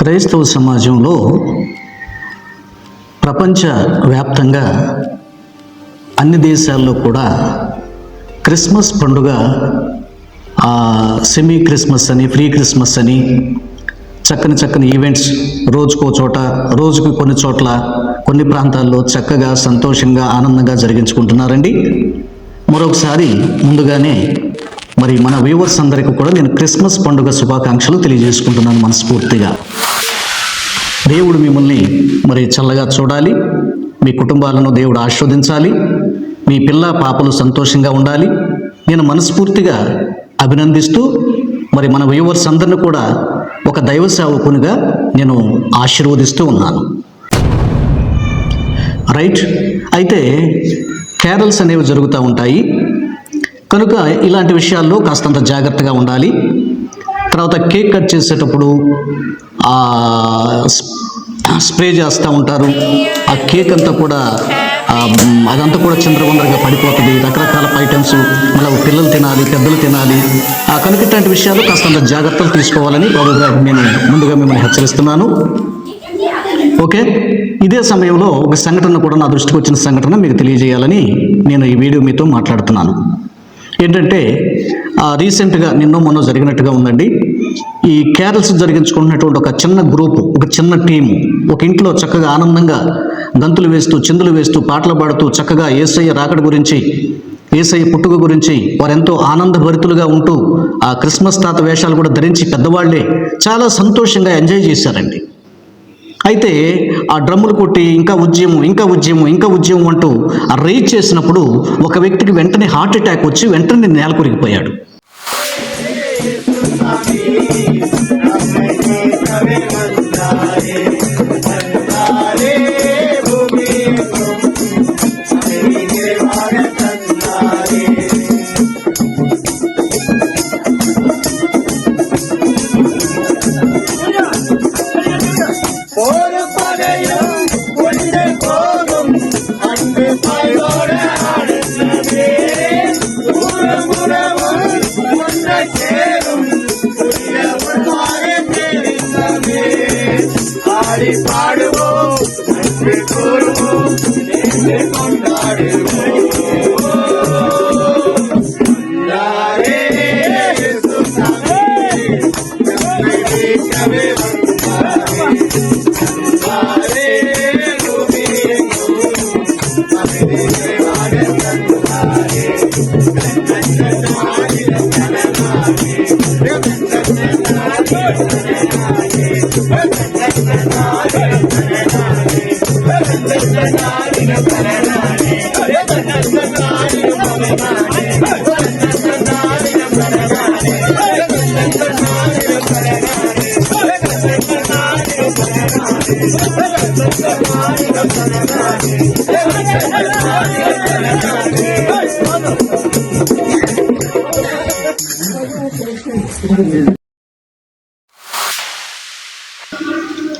క్రైస్తవ సమాజంలో ప్రపంచ వ్యాప్తంగా అన్ని దేశాల్లో కూడా క్రిస్మస్ పండుగ సెమీ క్రిస్మస్ అని ఫ్రీ క్రిస్మస్ అని చక్కని చక్కని ఈవెంట్స్ రోజుకో చోట రోజుకి కొన్ని చోట్ల కొన్ని ప్రాంతాల్లో చక్కగా సంతోషంగా ఆనందంగా జరిగించుకుంటున్నారండి. మరొకసారి ముందుగానే మరి మన వ్యూవర్స్ అందరికీ కూడా నేను క్రిస్మస్ పండుగ శుభాకాంక్షలు తెలియజేసుకుంటున్నాను మనస్ఫూర్తిగా. దేవుడు మిమ్మల్ని మరి చల్లగా చూడాలి మీ కుటుంబాలను దేవుడు ఆస్వాదించాలి మీ పిల్ల పాపలు సంతోషంగా ఉండాలి. నేను మనస్ఫూర్తిగా అభినందిస్తూ మరి మన వ్యూవర్స్ అందరిని కూడా ఒక దైవ సేవకునిగా నేను ఆశీర్వదిస్తూ ఉన్నాను. రైట్ అయితే క్యారల్స్ అనేవి జరుగుతూ ఉంటాయి. కనుక ఇలాంటి విషయాల్లో కాస్తంత జాగ్రత్తగా ఉండాలి. తర్వాత కేక్ కట్ చేసేటప్పుడు స్ప్రే చేస్తూ ఉంటారు. ఆ కేక్ అంతా కూడా అదంతా కూడా చిందరవందరగా పడిపోతుంది. రకరకాల ఐటమ్స్ మళ్ళీ పిల్లలు తినాలి పెద్దలు తినాలి. ఆ కనుక ఇట్లాంటి విషయాలు కాస్తంత జాగ్రత్తలు తీసుకోవాలని బాబు గారు నేను ముందుగా మిమ్మల్ని హెచ్చరిస్తున్నాను. ఓకే? ఇదే సమయంలో ఒక సంఘటన కూడా నా దృష్టికి వచ్చిన సంఘటన మీకు తెలియజేయాలని నేను ఈ వీడియో మీతో మాట్లాడుతున్నాను. ఏంటంటే రీసెంట్గా నిన్న మొన్న జరిగినట్టుగా ఉందండి. ఈ క్యారల్స్ జరిగించుకుంటున్నటువంటి ఒక చిన్న గ్రూపు ఒక చిన్న టీము ఒక ఇంట్లో చక్కగా ఆనందంగా గంతులు వేస్తూ చిందులు వేస్తూ పాటలు పాడుతూ చక్కగా ఏసయ్య రాకడ గురించి ఏసయ్య పుట్టుక గురించి వారెంతో ఆనందభరితులుగా ఉంటూ ఆ క్రిస్మస్ తాత వేషాలు కూడా ధరించి పెద్దవాళ్ళే చాలా సంతోషంగా ఎంజాయ్ చేశారండి. అయితే ఆ డ్రమ్ములు కొట్టి ఇంకా ఉద్యమం ఇంకా ఉద్యమం ఇంకా ఉద్యమం అంటూ ఆ రేజ్ చేసినప్పుడు ఒక వ్యక్తికి వెంటనే హార్ట్ అటాక్ వచ్చి వెంటనే నేల కొరిగిపోయాడు.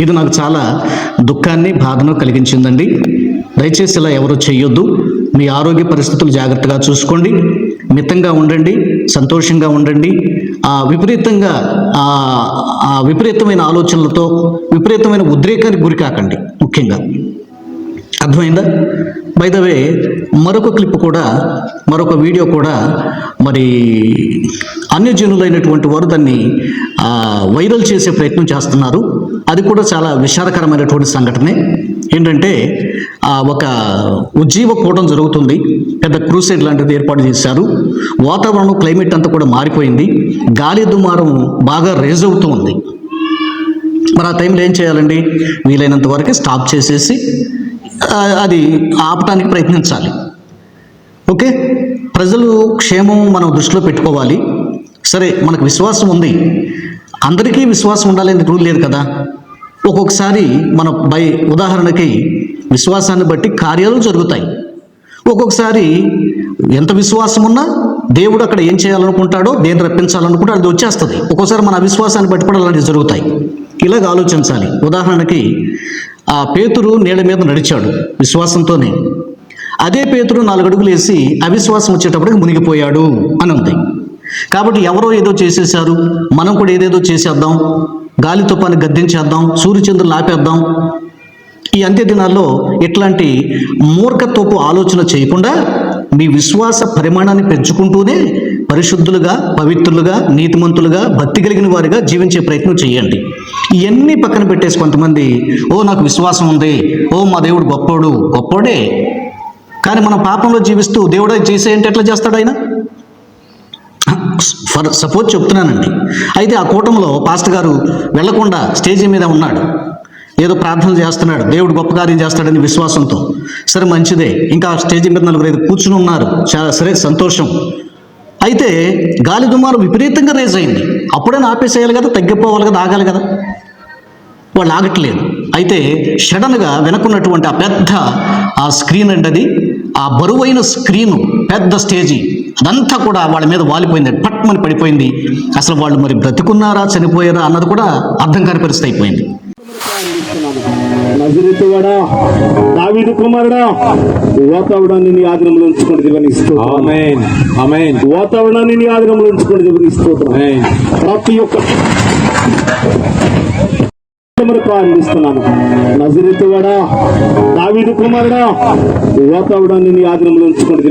ఇది నాకు చాలా దుఃఖాన్ని బాధను కలిగించిందండి. దయచేసి ఇలా ఎవరు చెయ్యొద్దు. మీ ఆరోగ్య పరిస్థితులు జాగ్రత్తగా చూసుకోండి. మితంగా ఉండండి సంతోషంగా ఉండండి. ఆ విపరీతంగా ఆ విపరీతమైన ఆలోచనలతో విపరీతమైన ఉద్రేకానికి గురి కాకండి ముఖ్యంగా. అర్థమైందా? బై ద వే మరొక క్లిప్ కూడా మరొక వీడియో కూడా మరి అన్యజనులైనటువంటి వారు దాన్ని వైరల్ చేసే ప్రయత్నం చేస్తున్నారు. అది కూడా చాలా విషాదకరమైనటువంటి సంఘటనే. ఏంటంటే ఒక ఉజ్జీవ కూటం జరుగుతుంది. పెద్ద క్రూసైడ్ లాంటిది ఏర్పాటు చేశారు. వాతావరణం క్లైమేట్ అంతా కూడా మారిపోయింది. గాలి దుమారం బాగా రేజ్ అవుతూ ఉంది. మరి ఆ టైంలో ఏం చేయాలండి? వీలైనంత వరకు స్టాప్ చేసేసి అది ఆపటానికి ప్రయత్నించాలి. ఓకే? ప్రజలు క్షేమం మనం దృష్టిలో పెట్టుకోవాలి. సరే మనకు విశ్వాసం ఉంది. అందరికీ విశ్వాసం ఉండాలనే రూల్ లేదు కదా? ఒక్కొక్కసారి మన బై ఉదాహరణకి విశ్వాసాన్ని బట్టి కార్యాలు జరుగుతాయి. ఒక్కొక్కసారి ఎంత విశ్వాసం ఉన్నా దేవుడు అక్కడ ఏం చేయాలనుకుంటాడో దేని రప్పించాలనుకుంటే అది వచ్చేస్తుంది. ఒక్కోసారి మన అవిశ్వాసాన్ని బట్టి కూడా అలాంటివి జరుగుతాయి. ఇలాగ ఆలోచించాలి. ఉదాహరణకి ఆ పేతురు నీళ్ళ మీద నడిచాడు విశ్వాసంతోనే. అదే పేతురు నాలుగడుగులు వేసి అవిశ్వాసం వచ్చేటప్పటికి మునిగిపోయాడు అని ఉంది కాబట్టి ఎవరో ఏదో చేసేసారు మనం కూడా ఏదేదో చేసేద్దాం. గాలి తుపాన్ని గద్దించేద్దాం సూర్యచంద్రులు ఆపేద్దాం. ఈ అంత్య దినాల్లో ఇట్లాంటి మూర్ఖత్వపు ఆలోచన చేయకుండా మీ విశ్వాస పరిమాణాన్ని పెంచుకుంటూనే పరిశుద్ధులుగా పవిత్రులుగా నీతిమంతులుగా భక్తి కలిగిన వారిగా జీవించే ప్రయత్నం చేయండి. ఇవన్నీ పక్కన పెట్టేసి కొంతమంది ఓ నాకు విశ్వాసం ఉంది. ఓ మా దేవుడు గొప్పోడు. గొప్పోడే. కానీ మనం పాపంలో జీవిస్తూ దేవుడు చేసేయంటే ఎట్లా చేస్తాడు ఆయన? ఫర్ సపోజ్ చెప్తున్నానండి. అయితే ఆ కూటంలో పాస్టర్ గారు వెళ్ళకుండా స్టేజీ మీద ఉన్నాడు. ఏదో ప్రార్థన చేస్తున్నాడు. దేవుడు గొప్ప కార్యం చేస్తాడని విశ్వాసంతో. సరే మంచిదే. ఇంకా స్టేజీ మీద నలుగురు ఐదు కూర్చుని ఉన్నారు. చాలా సరే సంతోషం. అయితే గాలి దుమారం విపరీతంగా రేజ్ అయింది. అప్పుడైనా ఆపేసేయాలి కదా తగ్గిపోవాలి కదా ఆగాలి కదా. వాళ్ళు ఆగట్లేదు. అయితే సడన్గా వెనకున్నటువంటి ఆ పెద్ద ఆ స్క్రీన్ అండి అది. ఆ బరువైన స్క్రీను పెద్ద స్టేజీ. అదంతా కూడా వాళ్ళ మీద వాలిపోయింది పట్మని పడిపోయింది. అసలు వాళ్ళు మరి బ్రతుకున్నారా చనిపోయారా అన్నది కూడా అర్థం కాని పరిస్థితి అయిపోయింది. దావీదు కుమారుడా వాతావరణాన్ని నీ ఆధీనంలో ఉంచుకోండి దేవుని స్తోత్రం. ఆమేన్ ఆమేన్. వాతావరణాన్ని నీ ఆధీనంలో ఉంచుకోండి దేవుని స్తోత్రం. ఆమేన్. ప్రతి ఒక్క మరి ప్రారంభిస్తున్నాను. నజరెత్తువాడా దావీదు కుమారుడా వాతావరణాన్ని నీ ఆధీనంలో ఉంచుకోండి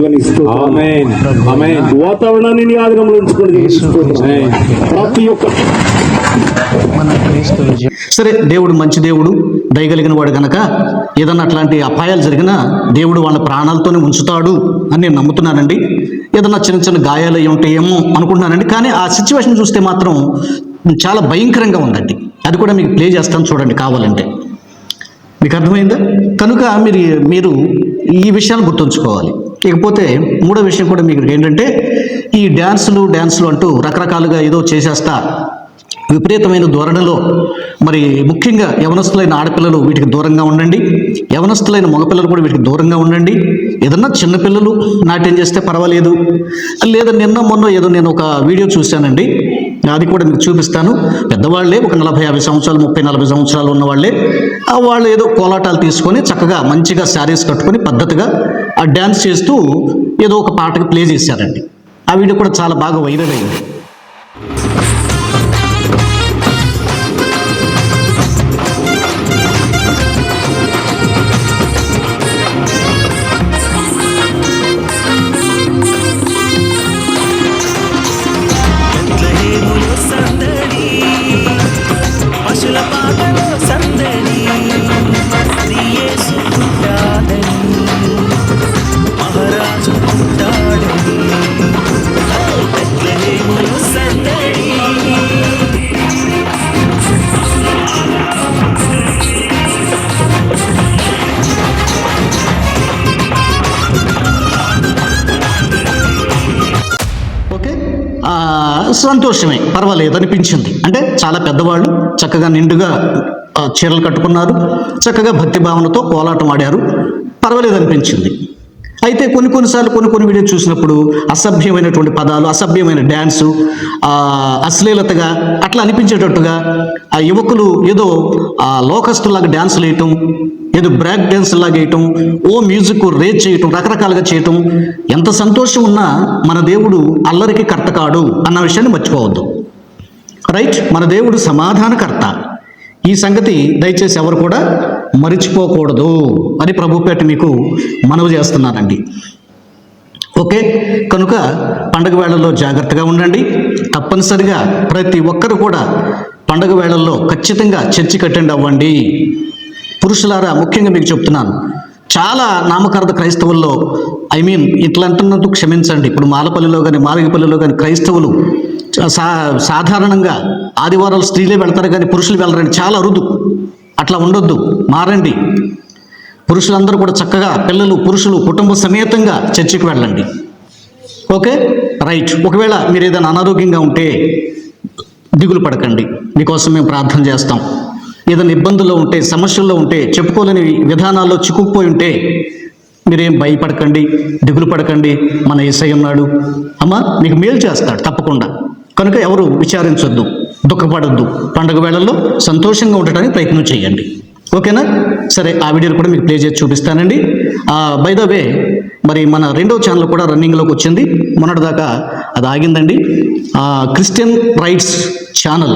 వాతావరణాన్ని నీ ఆధీనంలో ఉంచుకోండి ప్రతి ఒక్క సరే దేవుడు మంచి దేవుడు దయగలిగిన వాడు గనక ఏదన్నా అట్లాంటి అపాయాలు జరిగినా దేవుడు వాళ్ళ ప్రాణాలతోనే ఉంచుతాడు అని నేను నమ్ముతున్నానండి. ఏదన్నా చిన్న చిన్న గాయాలు అయి ఉంటాయేమో అనుకుంటున్నానండి. కానీ ఆ సిచ్యువేషన్ చూస్తే మాత్రం చాలా భయంకరంగా ఉందండి. అది కూడా మీకు ప్లే చేస్తాను చూడండి కావాలంటే. మీకు అర్థమైందా? కనుక మీరు మీరు ఈ విషయాలు గుర్తుంచుకోవాలి. ఇకపోతే మూడో విషయం కూడా మీకు ఏంటంటే ఈ డ్యాన్సులు డ్యాన్సులు అంటూ రకరకాలుగా ఏదో చేసేస్తా విపరీతమైన ధోరణిలో మరి ముఖ్యంగా యవనస్తులైన ఆడపిల్లలు వీటికి దూరంగా ఉండండి. యవనస్తులైన మగపిల్లలు కూడా వీటికి దూరంగా ఉండండి. ఏదన్నా చిన్నపిల్లలు నాట్యం చేస్తే పర్వాలేదు. లేదా నిన్న మొన్న ఏదో నేను ఒక వీడియో చూశానండి. అది కూడా మీకు చూపిస్తాను. పెద్దవాళ్ళే ఒక నలభై యాభై సంవత్సరాలు ముప్పై నలభై సంవత్సరాలు ఉన్న వాళ్ళే ఆ వాళ్ళు ఏదో కోలాటాలు తీసుకొని చక్కగా మంచిగా శారీస్ కట్టుకొని పద్ధతిగా ఆ డ్యాన్స్ చేస్తూ ఏదో ఒక పాటకు ప్లే చేశారండి. ఆ వీడియో కూడా చాలా బాగా వైరల్ అయింది. పశుల పాటలో సందడి. యేసు మహారాజు సందడి. సంతోషమే. పర్వాలేదు అనిపించింది. అంటే చాలా పెద్దవాళ్ళు. చక్కగా నిండుగా చీరలు కట్టుకున్నారు. చక్కగా భక్తి భావనతో కోలాటం ఆడారు. పర్వాలేదు అనిపించింది. అయితే కొన్ని కొన్నిసార్లు కొన్ని కొన్ని వీడియో చూసినప్పుడు అసభ్యమైనటువంటి పదాలు అసభ్యమైన డ్యాన్సు అశ్లీలతగా అట్లా అనిపించేటట్టుగా ఆ యువకులు ఏదో ఆ లోకస్తులాగా డ్యాన్సులు వేయటం ఏదో బ్రేక్ డ్యాన్స్ లాగా వేయటం ఓ మ్యూజిక్ రేజ్ చేయటం రకరకాలుగా చేయటం ఎంత సంతోషం ఉన్నా మన దేవుడు అల్లరికి కర్త కాడు అన్న విషయాన్ని మర్చిపోవద్దు. రైట్? మన దేవుడు సమాధానకర్త. ఈ సంగతి దయచేసి ఎవరు కూడా మరిచిపోకూడదు అని ప్రభుపేట మీకు మనవి చేస్తున్నానండి. ఓకే? కనుక పండగ వేళల్లో జాగ్రత్తగా ఉండండి. తప్పనిసరిగా ప్రతి ఒక్కరు కూడా పండగ వేళల్లో ఖచ్చితంగా చర్చి కట్టండి అవ్వండి. పురుషులారా ముఖ్యంగా మీకు చెప్తున్నాను. చాలా నామకార్థ క్రైస్తవుల్లో ఐ మీన్ ఇట్లా అంటున్నందుకు క్షమించండి. ఇప్పుడు మాలపల్లిలో కానీ మాలగిపల్లిలో కానీ క్రైస్తవులు సా సాధారణంగా ఆదివారాలు స్త్రీలే వెళ్తారు కానీ పురుషులు వెళ్ళరండి. చాలా అరుదు. అట్లా ఉండొద్దు. మారండి. పురుషులందరూ కూడా చక్కగా పిల్లలు పురుషులు కుటుంబ సమేతంగా చర్చికి వెళ్ళండి. ఓకే? రైట్. ఒకవేళ మీరు ఏదైనా అనారోగ్యంగా ఉంటే దిగులు పడకండి. మీకోసం మేము ప్రార్థన చేస్తాం. ఏదైనా ఇబ్బందుల్లో ఉంటే సమస్యల్లో ఉంటే చెప్పుకోలేని విధానాల్లో చిక్కుకుపోయి ఉంటే మీరేం భయపడకండి దిగులు పడకండి మన ఏసై ఉన్నాడు. అమ్మ మీకు మేలు చేస్తాడు తప్పకుండా. కనుక ఎవరు విచారించొద్దు దుఃఖపడొద్దు. పండుగ వేళల్లో సంతోషంగా ఉండటానికి ప్రయత్నం చేయండి. ఓకేనా? సరే ఆ వీడియోలు కూడా మీకు ప్లే చేసి చూపిస్తానండి. బై ద వే మరి మన రెండో ఛానల్ కూడా రన్నింగ్లోకి వచ్చింది. మొన్నటిదాకా అది ఆగిందండి. Christian rights channel.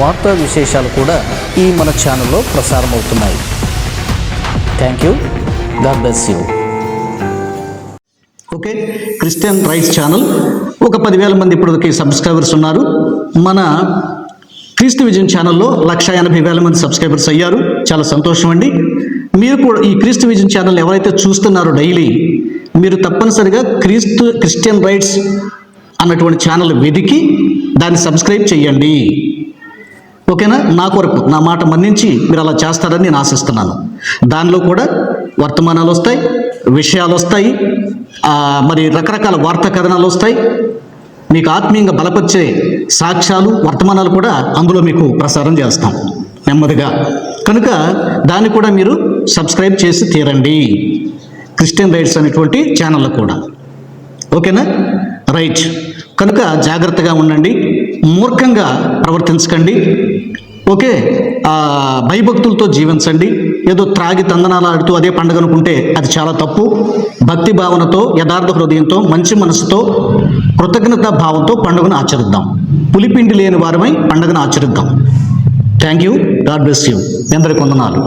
వార్తా విశేషాలు కూడా ఈ మన ఛానల్లో ప్రసారం అవుతున్నాయి thank you God bless you okay Christian rights channel ఒక పదివేల మంది ఇప్పటికి సబ్స్క్రైబర్స్ ఉన్నారు. మన క్రీస్తు విజన్ ఛానల్లో లక్ష ఎనభై వేల మంది సబ్స్క్రైబర్స్ అయ్యారు. చాలా సంతోషం అండి. మీరు కూడా ఈ క్రీస్తు విజన్ ఛానల్ ఎవరైతే చూస్తున్నారో డైలీ మీరు తప్పనిసరిగా క్రీస్తు క్రిస్టియన్ రైట్స్ అన్నటువంటి ఛానల్ వెతికి దాన్ని సబ్స్క్రైబ్ చేయండి. ఓకేనా? నా కొరకు నా మాట మన్నించి మీరు అలా చేస్తారని నేను ఆశిస్తున్నాను. దానిలో కూడా వర్తమానాలు వస్తాయి విషయాలు వస్తాయి మరి రకరకాల వార్తా కథనాలు వస్తాయి. మీకు ఆత్మీయంగా బలపరిచే సాక్ష్యాలు వర్తమానాలు కూడా అందులో మీకు ప్రసారం చేస్తాం నెమ్మదిగా. కనుక దాన్ని కూడా మీరు సబ్స్క్రైబ్ చేసి తీరండి. క్రిస్టియన్ రైట్స్ అనేటువంటి ఛానల్ కూడా. ఓకేనా? రైట్. కనుక జాగ్రత్తగా ఉండండి మూర్ఖంగా ప్రవర్తించకండి. ఓకే భయభక్తులతో జీవించండి. ఏదో త్రాగి తందనాలు ఆడుతూ అదే పండుగ అనుకుంటే అది చాలా తప్పు. భక్తి భావనతో యథార్థ హృదయంతో మంచి మనసుతో కృతజ్ఞతా భావంతో పండుగను ఆచరిద్దాం. పులిపిండి లేని వారమై పండుగను ఆచరిద్దాం. Thank you God bless you అందరికి వందనాలు.